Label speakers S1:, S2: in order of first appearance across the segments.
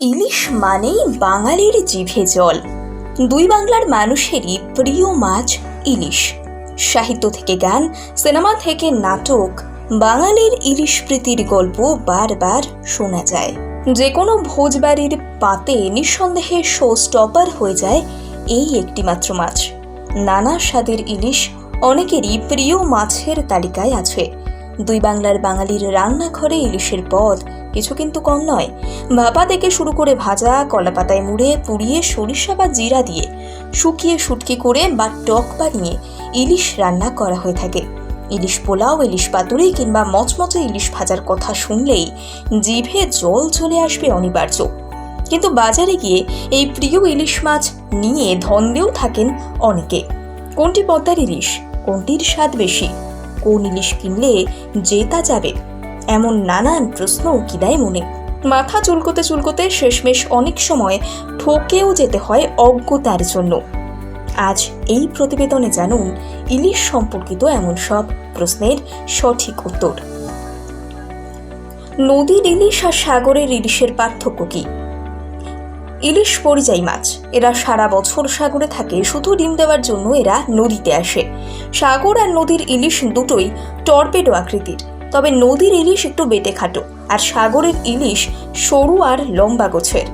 S1: ইলিশ মানেই বাঙালির জিভে জল। দুই বাংলার মানুষেরই প্রিয় মাছ ইলিশ। সাহিত্য থেকে গান সিনেমা থেকে নাটক, বাঙালির ইলিশ প্রীতির গল্প বারবার শোনা যায়। যে কোনো ভোজবাড়ির পাতে নিঃসন্দেহে শো স্টপার হয়ে যায় এই একটি মাত্র মাছ। নানা স্বাদের ইলিশ অনেকেরই প্রিয় মাছের তালিকায় আছে। দুই বাংলার বাঙালির রান্নাঘরে ইলিশের পদ কিছু কিন্তু কম নয়। ভাপা থেকে শুরু করে ভাজা, কলাপাতায় মুড়ে, পুড়িয়ে সরিষা বা জিরা দিয়ে শুকিয়ে শুটকি করে বা টক বানিয়ে ইলিশ রান্না করা হয়ে থাকে। ইলিশ পোলাও, ইলিশ পাতুরি কিংবা মচমচে ইলিশ ভাজার কথা শুনলেই জিভে জল চলে আসবে অনিবার্য। কিন্তু বাজারে গিয়ে এই প্রিয় ইলিশ মাছ নিয়ে ধন্দেও থাকেন অনেকে। কোনটি পদ্মার ইলিশ, কোনটির স্বাদ বেশি, কোন ইলিশ কিনলে জেতা যাবে? এমন নানান প্রশ্ন কি দেয় মনে। মাথা চুলকোতে চুলকোতে শেষমেশ অনেক সময় ঠকেও যেতে হয় অজ্ঞতার জন্য। আজ এই প্রতিবেদনে জানুন, ইলিশ সম্পর্কিত এমন সব প্রশ্নের সঠিক উত্তর। নদীর ইলিশ আর সাগরের ইলিশের পার্থক্য কী? ইলিশ পরিযায়ী মাছ, এরা সারা বছর সাগরে থাকে, শুধু ডিম দেওয়ার জন্য এরা নদীতে আসে। সাগর আর নদীর ইলিশ দুটোই টর্পেডো আকৃতির। তবে নদীর ইলিশ একটু বেটে খাটো, আর সাগরের ইলিশ সরু আর লম্বা গোছের।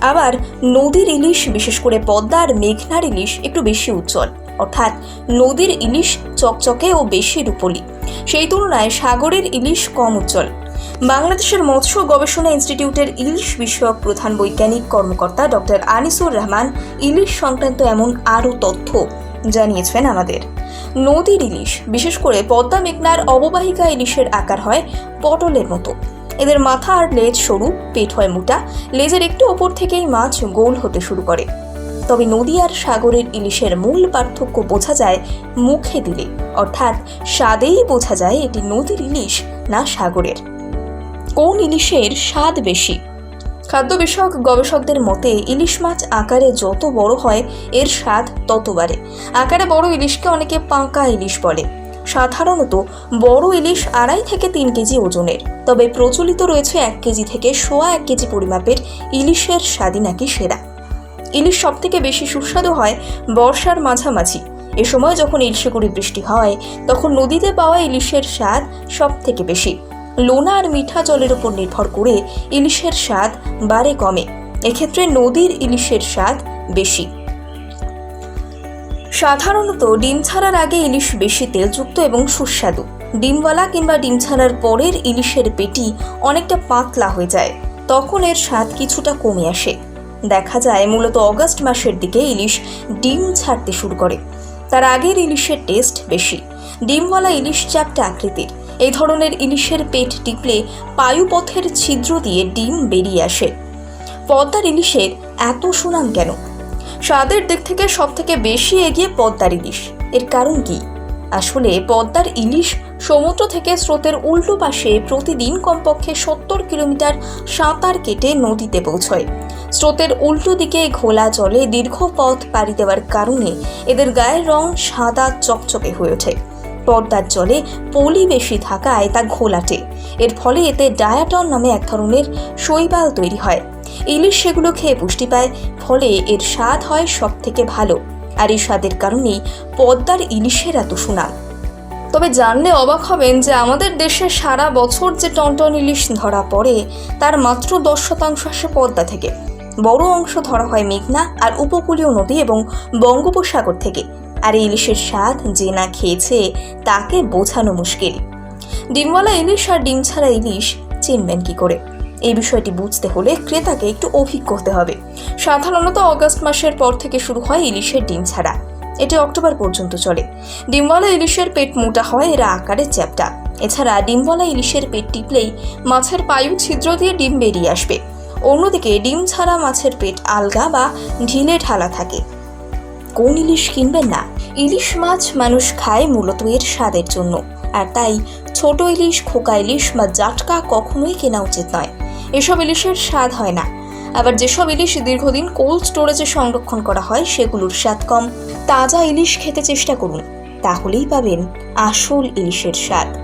S1: আবার নদীর ইলিশ, বিশেষ করে পদ্মা আর মেঘনার ইলিশ, একটু বেশি উজ্জ্বল। অর্থাৎ নদীর ইলিশ চকচকে ও বেশি রূপলি। সেই তুলনায় সাগরের ইলিশ কম উজ্জ্বল। বাংলাদেশের মৎস্য গবেষণা ইনস্টিটিউটের ইলিশ বিষয়ক প্রধান বৈজ্ঞানিক কর্মকর্তা ডক্টর আনিসুর রহমান, ইলিশ সংক্রান্ত এমন আরও তথ্য জানিয়েছেন আমাদের। নদীর ইলিশ, বিশেষ করে পদ্মা মেঘনার অববাহিকা ইলিশের আকার হয় পটলের মতো। এদের মাথা আর লেজ সরু, পেট হয় মোটা, লেজের একটু ওপর থেকেই মাছ গোল হতে শুরু করে। তবে নদী আর সাগরের ইলিশের মূল পার্থক্য বোঝা যায় মুখে দিলে, অর্থাৎ স্বাদেই বোঝা যায় এটি নদীর ইলিশ না সাগরের। কোন ইলিশের স্বাদ বেশি? খাদ্য বিষয়ক গবেষকদের মতে, ইলিশ মাছ আকারে যত বড় হয়, এর স্বাদ তত বাড়ে। আকারে বড় ইলিশকে অনেকে পাঁকা ইলিশ বলে। সাধারণত বড় ইলিশ আড়াই থেকে তিন কেজি ওজনের। তবে প্রচলিত রয়েছে এক কেজি থেকে সোয়া এক কেজি পরিমাপের ইলিশের স্বাদই নাকি সেরা। ইলিশ সব থেকে বেশি সুস্বাদু হয় বর্ষার মাঝামাঝি। এ সময় যখন ইলশেগুড়ি বৃষ্টি হয়, তখন নদীতে পাওয়া ইলিশের স্বাদ সব থেকে বেশি। লোনা আর মিঠা জলের উপর নির্ভর করে ইলিশের স্বাদ বাড়ে কমে। এক্ষেত্রে নদীর ইলিশের স্বাদ বেশি। সাধারণত ডিম ছাড়ার আগে ইলিশ বেশি তেলযুক্ত এবং সুস্বাদু। ডিমওয়ালা কিংবা ডিম ছাড়ার পরের ইলিশের পেটি অনেকটা পাতলা হয়ে যায়, তখন এর স্বাদ কিছুটা কমে আসে। দেখা যায় মূলত অগস্ট মাসের দিকে ইলিশ ডিম ছাড়তে শুরু করে। তার আগের ইলিশের টেস্ট বেশি। ডিমওয়ালা ইলিশ চ্যাপ্টা আকৃতির। এই ধরনের ইলিশের পেট টিপলে পায়ুপথের ছিদ্র দিয়ে ডিম বেরিয়ে আসে। পদ্মার ইলিশের এত সুনাম কেন? স্বাদের দিক থেকে সব থেকে বেশি এগিয়ে পদ্মার ইলিশ। এর কারণ কি? আসলে পদ্মার ইলিশ সমুদ্র থেকে স্রোতের উল্টো পাশে প্রতিদিন কমপক্ষে সত্তর কিলোমিটার সাঁতার কেটে নদীতে পৌঁছয়। স্রোতের উল্টো দিকে ঘোলা জলে দীর্ঘ পথ পাড়ি দেওয়ার কারণে এদের গায়ের রং সাদা চকচকে হয়ে ওঠে। পর্দার জলে পলি বেশি থাকায় তা ঘোলাটে। এর ফলে এতে ডায়াটন নামে এক ধরনের শৈবাল তৈরি হয়। ইলিশ সেগুলো খেয়ে পুষ্টি পায়, ফলে এর স্বাদ হয় সব থেকে ভালো। আর এই স্বাদের কারণেই পদ্মার ইলিশের এত সুনাম। তবে জানলে অবাক হবেন যে আমাদের দেশে সারা বছর যে টনটন ইলিশ ধরা পড়ে, তার মাত্র দশ শতাংশ আসে পদ্মা থেকে। বড় অংশ ধরা হয় মেঘনা আর উপকূলীয় নদী এবং বঙ্গোপসাগর থেকে। আর ইলিশের স্বাদ যে না খেয়েছে তাকে বোঝানো মুশকিল। ডিমওয়ালা ইলিশ আর ডিম ছাড়া ইলিশ চিনবেন কি করে? এই বিষয়টি বুঝতে হলে ক্রেতাকে একটু অভিজ্ঞ হতে হবে। সাধারণত অগস্ট মাসের পর থেকে শুরু হয় ইলিশের ডিম ছাড়া। এটি অক্টোবর পর্যন্ত চলে। ডিমওয়ালা ইলিশের পেট মোটা হয় এরা আকারে চ্যাপটা। এছাড়া ডিমওয়ালা ইলিশের পেট টিপলেই মাছের পায়ু ছিদ্র দিয়ে ডিম বেরিয়ে আসবে। অন্যদিকে ডিম ছাড়া মাছের পেট আলগা বা ঢিলে ঢালা থাকে। কোন ইলিশ কিনবেন না? ইলিশ মাছ মানুষ খায় মূলত এর স্বাদের জন্য। আর তাই ছোট ইলিশ, খোকা ইলিশ বা জাটকা কখনোই কেনা উচিত নয়। এসব ইলিশের স্বাদ হয় না। আবার যেসব ইলিশ দীর্ঘদিন কোল্ড স্টোরেজে সংরক্ষণ করা হয়, সেগুলোর স্বাদ কম। তাজা ইলিশ খেতে চেষ্টা করুন। তাহলেই পাবেন আসল ইলিশের স্বাদ।